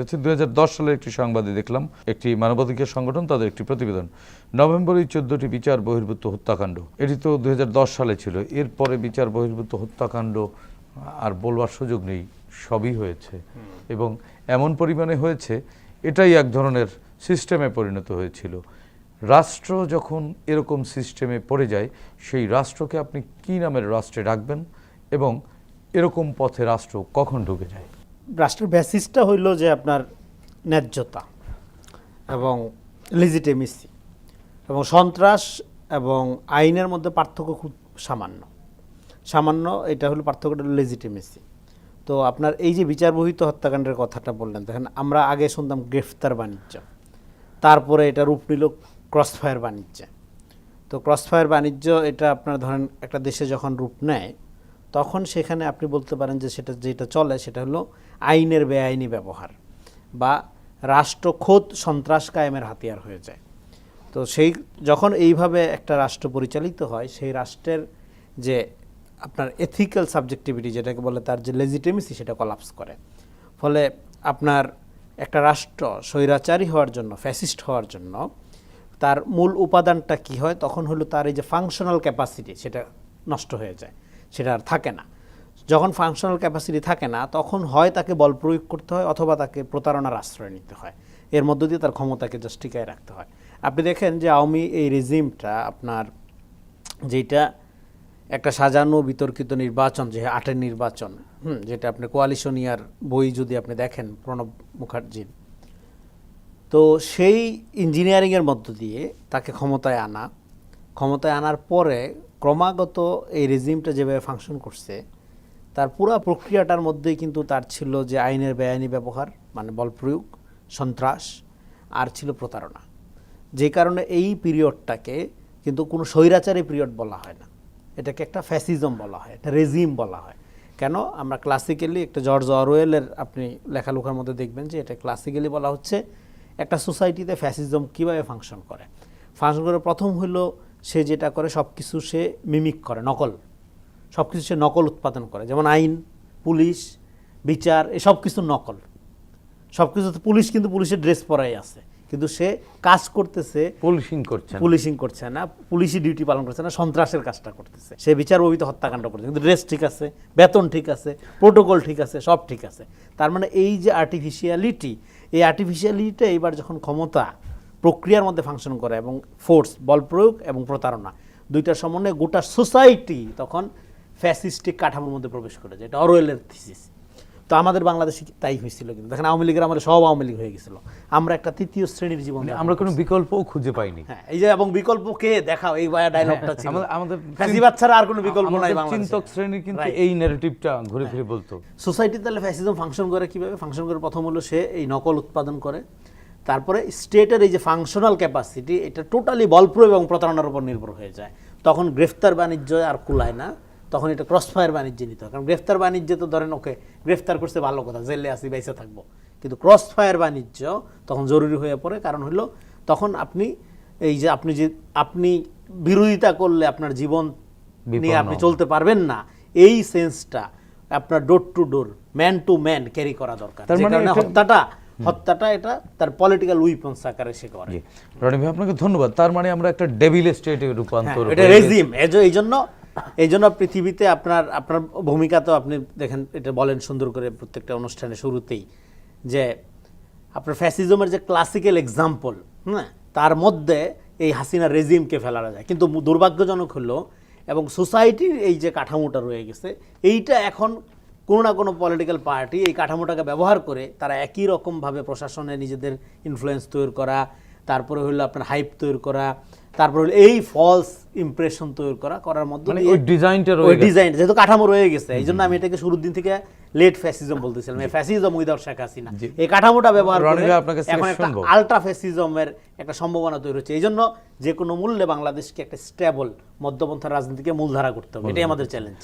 হচ্ছে দুই সালের একটি সংবাদে দেখলাম একটি মানবাধিকার সংগঠন তাদের একটি প্রতিবেদন। নভেম্বরেই চোদ্দটি বিচার বহির্ভূত হত্যাকাণ্ড এটি তো দু হাজার দশ সালে ছিল এরপরে বিচার বহির্ভূত হত্যাকাণ্ড আর বলবার সুযোগ নেই সবই হয়েছে। এবং এমন পরিমাণে হয়েছে এটাই এক ধরনের সিস্টেমে পরিণত হয়েছিল। রাষ্ট্র যখন এরকম সিস্টেমে পড়ে যায় সেই রাষ্ট্রকে আপনি কী নামের রাষ্ট্রে রাখবেন এবং এরকম পথে রাষ্ট্র কখন ঢুকে যায়? রাষ্ট্রের বেসিসটা হইল যে আপনার ন্যায্যতা এবং লিজিটেমিসি এবং সন্ত্রাস এবং আইনের মধ্যে পার্থক্য খুব সামান্য। সামান্য এটা হলো পার্থক্যটা লেজিটিমেসি তো আপনার এই যে বিচারবহিত হত্যাকাণ্ডের কথাটা বললেন, দেখেন আমরা আগে শুনতাম গ্রেফতার বাণিজ্য, তারপরে এটা রূপ নিল ক্রসফায়ার বাণিজ্য। তো ক্রসফায়ার বাণিজ্য এটা আপনার ধরেন একটা দেশে যখন রূপ নেয় তখন সেখানে আপনি বলতে পারেন যে সেটা, যেটা চলে সেটা হলো আইনের বেআইনি ব্যবহার বা রাষ্ট্র খোদ সন্ত্রাস কায়েমের হাতিয়ার হয়ে যায়। তো সেই, যখন এইভাবে একটা রাষ্ট্র পরিচালিত হয়, সেই রাষ্ট্রের যে আপনার এথিক্যাল সাবজেক্টিভিটি যেটাকে বলে তার যে লেজিটিমেসি সেটা কলাপস করে। ফলে আপনার একটা রাষ্ট্র স্বৈরাচারী হওয়ার জন্য ফ্যাসিস্ট হওয়ার জন্য তার মূল উপাদানটা কি হয়? তখন হলো তার এই যে ফাংশনাল ক্যাপাসিটি সেটা নষ্ট হয়ে যায়। সেটা আর থাকে না। যখন ফাংশনাল ক্যাপাসিটি থাকে না, তখন হয় তাকে বল প্রয়োগ করতে হয় অথবা তাকে প্রতারণার আশ্রয় নিতে হয়। এর মধ্য দিয়ে তার ক্ষমতাকে জাস্ট টিকায় রাখতে হয়। আপনি দেখেন যে আওয়ামী এই রেজিমটা আপনার যেটা একটা সাজানো, বিতর্কিত নির্বাচন, যে আটের নির্বাচন, হুম, যেটা আপনি কোয়ালিশনিয়ার বই যদি আপনি দেখেন, প্রণব মুখার্জির তো সেই ইঞ্জিনিয়ারিংয়ের মধ্য দিয়ে তাকে ক্ষমতায় আনা। ক্ষমতায় আনার পরে ক্রমাগত এই রেজিমটা যেভাবে ফাংশন করছে, তার পুরো প্রক্রিয়াটার মধ্যেই কিন্তু তার ছিল যে আইনের বেআইনি ব্যবহার মানে বল প্রয়োগ, সন্ত্রাস, আর ছিল প্রতারণা। যে কারণে এই পিরিয়ডটাকে কিন্তু কোনো স্বৈরাচারী পিরিয়ড বলা হয় না। এটাকে একটা ফ্যাসিজম বলা হয়, একটা রেজিম বলা হয়। কেন? আমরা ক্লাসিক্যালি একটা জর্জ অরওয়েলের আপনি লেখালেখার মধ্যে দেখবেন যে এটা ক্লাসিক্যালি বলা হচ্ছে একটা সোসাইটিতে ফ্যাসিজম কীভাবে ফাংশন করে। ফাংশন করে প্রথম হলো সে যেটা করে সব কিছু সে মিমিক করে নকল। সব কিছু সে নকল উৎপাদন করে। যেমন আইন পুলিশ বিচার এই সব কিছু নকল। সব কিছু পুলিশ কিন্তু পুলিশের ড্রেস পরাই আছে। কিন্তু সে কাজ করতেছে পুলিশিং করছে পুলিশিং করছে না পুলিশি ডিউটি পালন করছে না সন্ত্রাসের কাজটা করতেছে। সে বিচার বহিত হত্যাকাণ্ড করছে। কিন্তু ড্রেস ঠিক আছে বেতন ঠিক আছে প্রোটোকল ঠিক আছে সব ঠিক আছে। তার মানে এই যে আর্টিফিশিয়ালিটি এই আর্টিফিশিয়ালিটিটা এইবার যখন ক্ষমতা প্রক্রিয়ার মধ্যে ফাংশন করে এবং ফোর্স বল প্রয়োগ এবং প্রতারণা। দুইটার সমন্বয়ে গোটা সোসাইটি তখন ফ্যাসিস্টিক কাঠামোর মধ্যে প্রবেশ করে যায়। এটা অরওয়েলের থিসিস তো আমাদের বাংলাদেশে তাই হয়েছিল কিন্তু। দেখেন আওয়ামী লীগের আমাদের সব আওয়ামী লীগ হয়ে গেছিল। আমরা একটা তৃতীয় শ্রেণির জীবন মানে আমরা কোনো বিকল্পও খুঁজে পাইনি। হ্যাঁ এই যে এবং বিকল্প কে? দেখাও এই বায়া ডায়লগটা ছিল। আমাদের- ফ্যাসিবাদ ছাড়া আর কোনো বিকল্প নাই চিন্তক শ্রেণি কিন্তু এই ন্যারেটিভটা ঘুরে ফিরে বলতো। সোসাইটি তাহলে ফ্যাসিজম ফাংশন করে কীভাবে? ফাংশন করে প্রথম হলো সে এই নকল উৎপাদন করে। তারপরে স্টেটের এই যে ফাংশনাল ক্যাপাসিটি এটা টোটালি বলপ্রয়োগ এবং প্রতারণার উপর নির্ভর হয়ে যায়। তখন গ্রেফতার বাণিজ্য আর কুলায় না। তখন এটা ক্রসফায়ার বাণিজ্যে নিতে হয়। কারণ গ্রেফতার বাণিজ্যে তো ধরেন ওকে গ্রেফতার করছে ভালো কথা জেলে আসি বেঁচে থাকব। কিন্তু ক্রসফায়ার বাণিজ্য তখন জরুরি হয়ে পড়ে। কারণ হলো তখন আপনি এই যে আপনি যে আপনি বিরোধিতা করলে আপনার জীবন নিয়ে আপনি চলতে পারবেন না। এই সেন্সটা আপনার door to door man to man carry করা দরকার। যে মানে কারণে হত্যাটা হত্যাটা এটা তার পলিটিক্যাল উইপন্স আকারে সে করে। রনি ভাই আপনাকে ধন্যবাদ। তার মানে আমরা একটা ডেভিল স্টেটে হ্যাঁ, রূপান্তর এটা রেজিম এই জন্য এই জন্য পৃথিবীতে আপনার আপনার ভূমিকা তো আপনি দেখেন এটা বলেন সুন্দর করে প্রত্যেকটা অনুষ্ঠানে শুরুতেই যে আপনার ফ্যাসিজমের যে ক্লাসিক্যাল এক্সাম্পল হ্যাঁ তার মধ্যে এই হাসিনা রেজিমকে ফেলা যায়। কিন্তু দুর্ভাগ্যজনক হলো এবং সোসাইটির এই যে কাঠামোটা রয়ে গেছে এইটা এখন কোনো না কোনো পলিটিক্যাল পার্টি এই কাঠামোটাকে ব্যবহার করে তারা একই রকমভাবে প্রশাসনে নিজেদের ইনফ্লুয়েন্স তৈরি করা তারপরে হলো আপনার হাইপ তৈরি করা তারপরে হলো এই ফলস ইমপ্রেশন তৈরি করা করার মধ্যে মানে ওই ডিজাইনটা ওই ডিজাইন যেহেতু কাঠামো রয়ে গেছে এই জন্য আমি এটাকে শুরুর দিন থেকে লেট ফ্যাসিজম বলতেছিলাম এই ফ্যাসিজম উইদাউট শেখ হাসিনা। এই কাঠামোটা ব্যবহার করে এখন একটা আলট্রা ফ্যাসিজমের একটা সম্ভাবনা তৈরি হচ্ছে। এই জন্য যে কোনো মূল্যে বাংলাদেশকে একটা স্টেবল মধ্যপন্থার রাজনীতিকে মূলধারা করতে হবে এটাই আমাদের চ্যালেঞ্জ